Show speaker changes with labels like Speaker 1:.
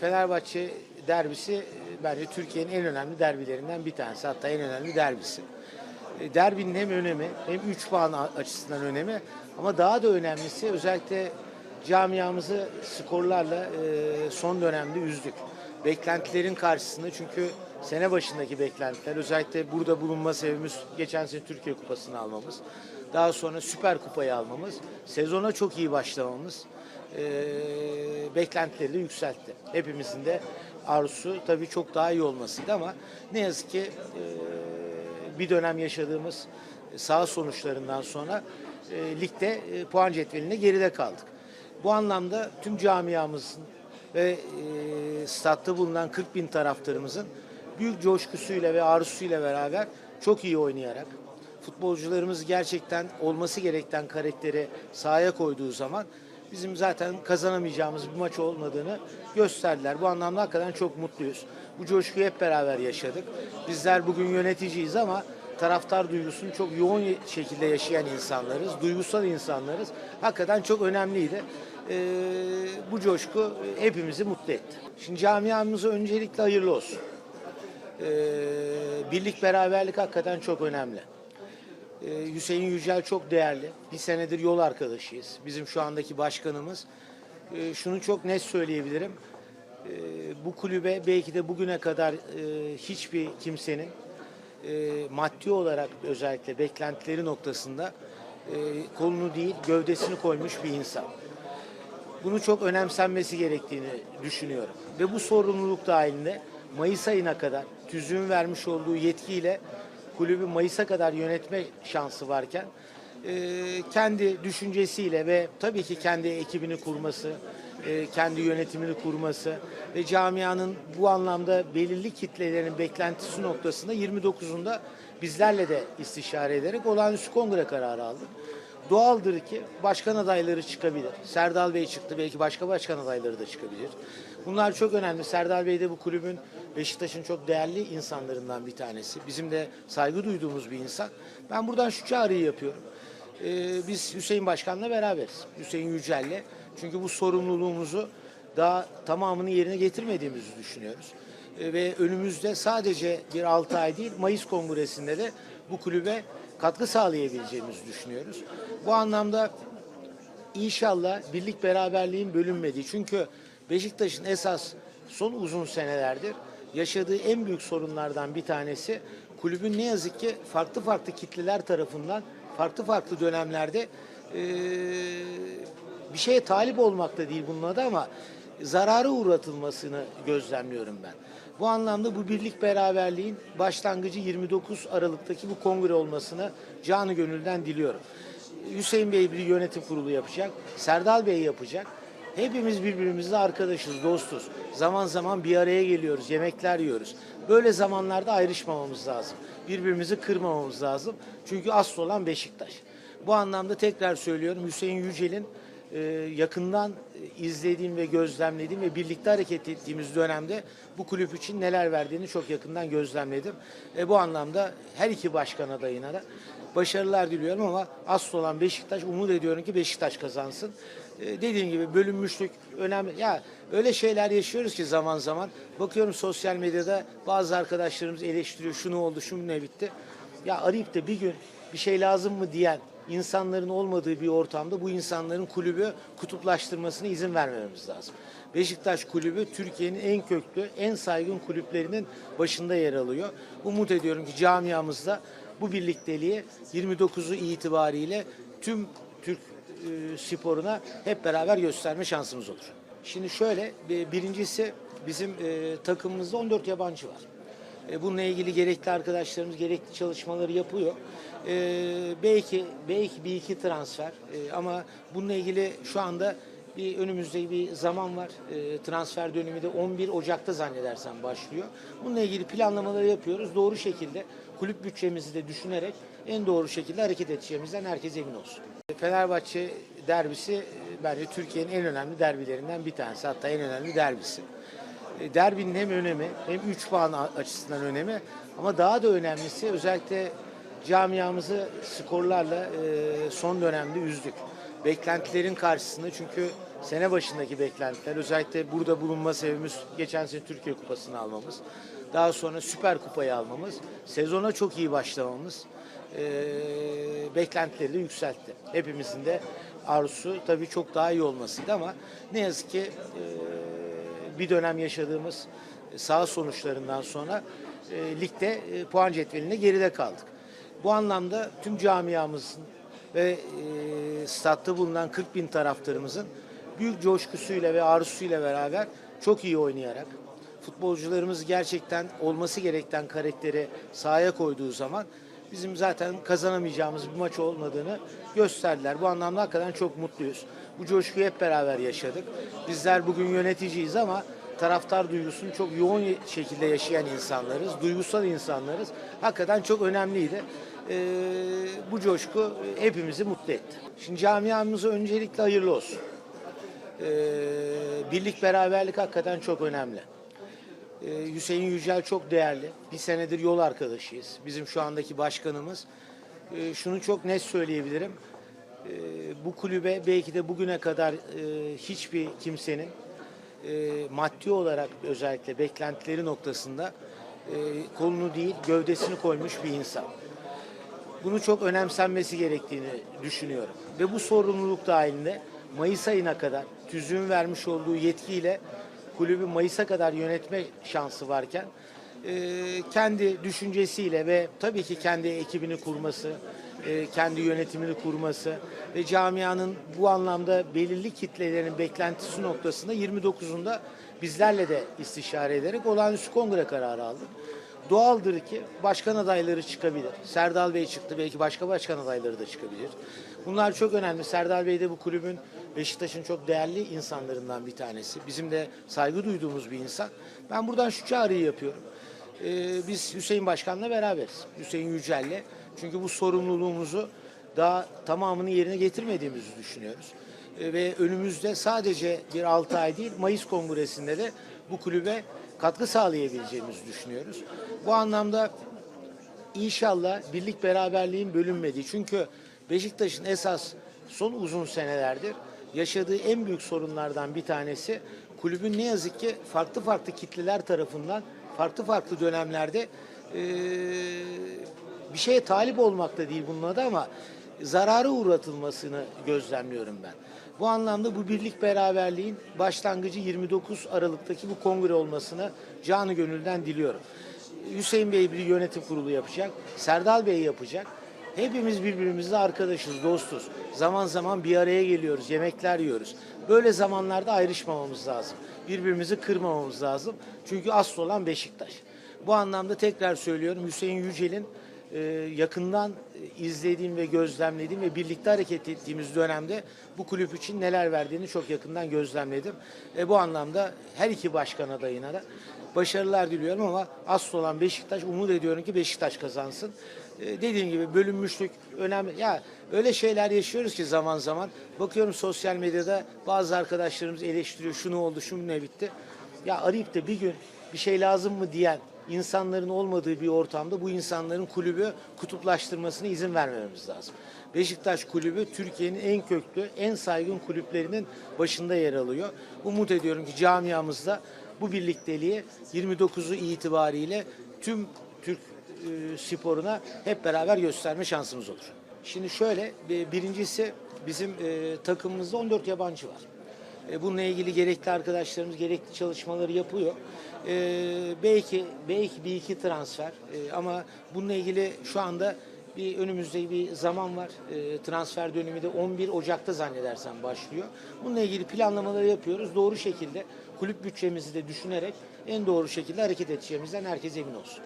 Speaker 1: Fenerbahçe derbisi e, bence Türkiye'nin en önemli derbilerinden bir tanesi. Hatta en önemli derbisi. E, Derbinin hem önemi hem 3 puan açısından önemi ama daha da önemlisi özellikle camiamızı skorlarla e, son dönemde üzdük. Beklentilerin karşısında çünkü sene başındaki beklentiler özellikle burada bulunma sebebimiz geçen sene Türkiye Kupası'nı almamız. Daha sonra Süper Kupayı almamız, sezona çok iyi başlamamız e, beklentileri yükseltti. Hepimizin de arzusu tabii çok daha iyi olmasıydı ama ne yazık ki e, bir dönem yaşadığımız sağ sonuçlarından sonra e, ligde e, puan cetvelinde geride kaldık. Bu anlamda tüm camiamızın ve e, statta bulunan 40 bin taraftarımızın büyük coşkusuyla ve arzusuyla beraber çok iyi oynayarak futbolcularımız gerçekten olması gereken karakteri sahaya koyduğu zaman bizim zaten kazanamayacağımız bir maç olmadığını gösterdiler. Bu anlamda hakikaten çok mutluyuz. Bu coşkuyu hep beraber yaşadık. Bizler bugün yöneticiyiz ama taraftar duygusunu çok yoğun şekilde yaşayan insanlarız. Duygusal insanlarız. Hakikaten çok önemliydi. Ee, bu coşku hepimizi mutlu etti. Şimdi camiamıza öncelikle hayırlı olsun. Ee, birlik beraberlik hakikaten çok önemli. Ee, Hüseyin Yücel çok değerli. Bir senedir yol arkadaşıyız. Bizim şu andaki başkanımız. Ee, şunu çok net söyleyebilirim. Ee, bu kulübe belki de bugüne kadar e, hiçbir kimsenin e, maddi olarak özellikle beklentileri noktasında e, kolunu değil gövdesini koymuş bir insan. Bunu çok önemsenmesi gerektiğini düşünüyorum. Ve bu sorumluluk dahilinde Mayıs ayına kadar TÜZÜ'nün vermiş olduğu yetkiyle kulübü Mayıs'a kadar yönetme şansı varken e, kendi düşüncesiyle ve tabii ki kendi ekibini kurması, e, kendi yönetimini kurması ve camianın bu anlamda belirli kitlelerin beklentisi noktasında 29'unda bizlerle de istişare ederek olağanüstü kongre kararı aldık. Doğaldır ki başkan adayları çıkabilir. Serdal Bey çıktı belki başka başkan adayları da çıkabilir. Bunlar çok önemli. Serdal Bey de bu kulübün Beşiktaş'ın çok değerli insanlarından bir tanesi. Bizim de saygı duyduğumuz bir insan. Ben buradan şu çağrıyı yapıyorum. Ee, biz Hüseyin Başkan'la beraberiz. Hüseyin Yücel'le. Çünkü bu sorumluluğumuzu daha tamamını yerine getirmediğimizi düşünüyoruz. Ee, ve önümüzde sadece bir 6 ay değil Mayıs Kongresi'nde de bu kulübe katkı sağlayabileceğimizi düşünüyoruz. Bu anlamda İnşallah birlik beraberliğin bölünmediği. Çünkü Beşiktaş'ın esas son uzun senelerdir yaşadığı en büyük sorunlardan bir tanesi kulübün ne yazık ki farklı farklı kitleler tarafından farklı farklı dönemlerde eee, bir şeye talip olmak da değil bunun adı ama zarara uğratılmasını gözlemliyorum ben. Bu anlamda bu birlik beraberliğin başlangıcı 29 Aralık'taki bu kongre olmasını canı gönülden diliyorum. Hüseyin Bey bir yönetim kurulu yapacak. Serdal Bey yapacak. Hepimiz birbirimizle arkadaşız, dostuz. Zaman zaman bir araya geliyoruz, yemekler yiyoruz. Böyle zamanlarda ayrışmamamız lazım. Birbirimizi kırmamamız lazım. Çünkü asıl olan Beşiktaş. Bu anlamda tekrar söylüyorum Hüseyin Yücel'in e, yakından e, izlediğim ve gözlemlediğim ve birlikte hareket ettiğimiz dönemde bu kulüp için neler verdiğini çok yakından gözlemledim. E, bu anlamda her iki başkan adayına da başarılar diliyorum ama asıl olan Beşiktaş. Umut ediyorum ki Beşiktaş kazansın. E, dediğim gibi bölünmüşlük önemli. Ya öyle şeyler yaşıyoruz ki zaman zaman. Bakıyorum sosyal medyada bazı arkadaşlarımız eleştiriyor. Şunu oldu, şunu ne bitti. Ya arayıp da bir gün bir şey lazım mı diyen insanların olmadığı bir ortamda bu insanların kulübü kutuplaştırmasına izin vermememiz lazım. Beşiktaş kulübü Türkiye'nin en köklü, en saygın kulüplerinin başında yer alıyor. Umut ediyorum ki camiamızda bu birlikteliği 29'u itibariyle tüm Türk sporuna hep beraber gösterme şansımız olur. Şimdi şöyle, bir- birincisi bizim e, takımımızda 14 yabancı var. E, Bununla ilgili gerekli arkadaşlarımız gerekli çalışmaları yapıyor. E, belki belki bir iki transfer E, ama bununla ilgili şu anda bir önümüzde bir zaman var. E, transfer dönemi de 11 Ocak'ta zannedersem başlıyor. Bununla ilgili planlamaları yapıyoruz. Doğru şekilde kulüp bütçemizi de düşünerek en doğru şekilde hareket edeceğimizden herkes emin olsun. Fenerbahçe derbisi bence Türkiye'nin en önemli derbilerinden bir tanesi. Hatta en önemli derbisi. E, derbinin hem önemi hem 3 puan açısından önemi ama daha da önemlisi özellikle camiamızı skorlarla e, son dönemde üzdük. Beklentilerin karşısında çünkü sene başındaki beklentiler, özellikle burada bulunma sebebimiz geçen sene Türkiye Kupası'nı almamız, daha sonra Süper Kupayı almamız, sezona çok iyi başlamamız e, beklentileri yükseltti. Hepimizin de arzusu tabii çok daha iyi olmasıydı ama ne yazık ki e, bir dönem yaşadığımız sağ sonuçlarından sonra e, ligde e, puan cetvelinde geride kaldık. Bu anlamda tüm camiamızın ve e, statta bulunan 40 bin taraftarımızın büyük coşkusuyla ve arzusuyla beraber çok iyi oynayarak futbolcularımız gerçekten olması gereken karakteri sahaya koyduğu zaman bizim zaten kazanamayacağımız bir maç olmadığını gösterdiler. Bu anlamda hakikaten çok mutluyuz. Bu coşkuyu hep beraber yaşadık. Bizler bugün yöneticiyiz ama taraftar duygusunu çok yoğun şekilde yaşayan insanlarız. Duygusal insanlarız. Hakikaten çok önemliydi. Ee, bu coşku hepimizi mutlu etti. Şimdi camiamıza öncelikle hayırlı olsun. Ee, birlik beraberlik hakikaten çok önemli. Ee, Hüseyin Yücel çok değerli. Bir senedir yol arkadaşıyız. Bizim şu andaki başkanımız. Ee, şunu çok net söyleyebilirim. Ee, bu kulübe belki de bugüne kadar e, hiçbir kimsenin e, maddi olarak özellikle beklentileri noktasında e, kolunu değil gövdesini koymuş bir insan. Bunu çok önemsenmesi gerektiğini düşünüyorum. Ve bu sorumluluk dahilinde Mayıs ayına kadar TÜZÜ'nün vermiş olduğu yetkiyle kulübü Mayıs'a kadar yönetme şansı varken e, kendi düşüncesiyle ve tabii ki kendi ekibini kurması, e, kendi yönetimini kurması ve camianın bu anlamda belirli kitlelerin beklentisi noktasında 29'unda bizlerle de istişare ederek olağanüstü kongre kararı aldık. Doğaldır ki başkan adayları çıkabilir. Serdal Bey çıktı, belki başka başkan adayları da çıkabilir. Bunlar çok önemli. Serdal Bey de bu kulübün Beşiktaş'ın çok değerli insanlarından bir tanesi. Bizim de saygı duyduğumuz bir insan. Ben buradan şu çağrıyı yapıyorum. Ee, biz Hüseyin Başkan'la beraberiz. Hüseyin Yücel'le. Çünkü bu sorumluluğumuzu daha tamamını yerine getirmediğimizi düşünüyoruz. Ee, ve önümüzde sadece bir 6 ay değil Mayıs Kongresi'nde de bu kulübe katkı sağlayabileceğimizi düşünüyoruz. Bu anlamda İnşallah birlik beraberliğin bölünmediği. Çünkü Beşiktaş'ın esas son uzun senelerdir yaşadığı en büyük sorunlardan bir tanesi kulübün ne yazık ki farklı farklı kitleler tarafından farklı farklı dönemlerde eee, bir şeye talip olmak da değil bunun adı ama zarara uğratılmasını gözlemliyorum ben. Bu anlamda bu birlik beraberliğin başlangıcı 29 Aralık'taki bu kongre olmasını canı gönülden diliyorum. Hüseyin Bey bir yönetim kurulu yapacak. Serdal Bey yapacak. Hepimiz birbirimizle arkadaşız, dostuz. Zaman zaman bir araya geliyoruz, yemekler yiyoruz. Böyle zamanlarda ayrışmamamız lazım. Birbirimizi kırmamamız lazım. Çünkü asıl olan Beşiktaş. Bu anlamda tekrar söylüyorum Hüseyin Yücel'in e, yakından e, izlediğim ve gözlemlediğim ve birlikte hareket ettiğimiz dönemde bu kulüp için neler verdiğini çok yakından gözlemledim. E, bu anlamda her iki başkan adayına da başarılar diliyorum ama asıl olan Beşiktaş. Umut ediyorum ki Beşiktaş kazansın. E, dediğim gibi bölünmüşlük önemli. Ya öyle şeyler yaşıyoruz ki zaman zaman. Bakıyorum sosyal medyada bazı arkadaşlarımız eleştiriyor. Şunu oldu, şunu ne bitti. Ya arayıp da bir gün bir şey lazım mı diyen insanların olmadığı bir ortamda bu insanların kulübü kutuplaştırmasına izin vermememiz lazım. Beşiktaş kulübü Türkiye'nin en köklü, en saygın kulüplerinin başında yer alıyor. Umut ediyorum ki camiamızda bu birlikteliği 29'u itibariyle tüm Türk sporuna hep beraber gösterme şansımız olur. Şimdi şöyle, bir- birincisi bizim e, takımımızda 14 yabancı var. E, Bununla ilgili gerekli arkadaşlarımız gerekli çalışmaları yapıyor. E, belki belki bir iki transfer E, ama bununla ilgili şu anda bir önümüzde bir zaman var. E, transfer dönemi de 11 Ocak'ta zannedersem başlıyor. Bununla ilgili planlamaları yapıyoruz. Doğru şekilde kulüp bütçemizi de düşünerek en doğru şekilde hareket edeceğimizden herkes emin olsun.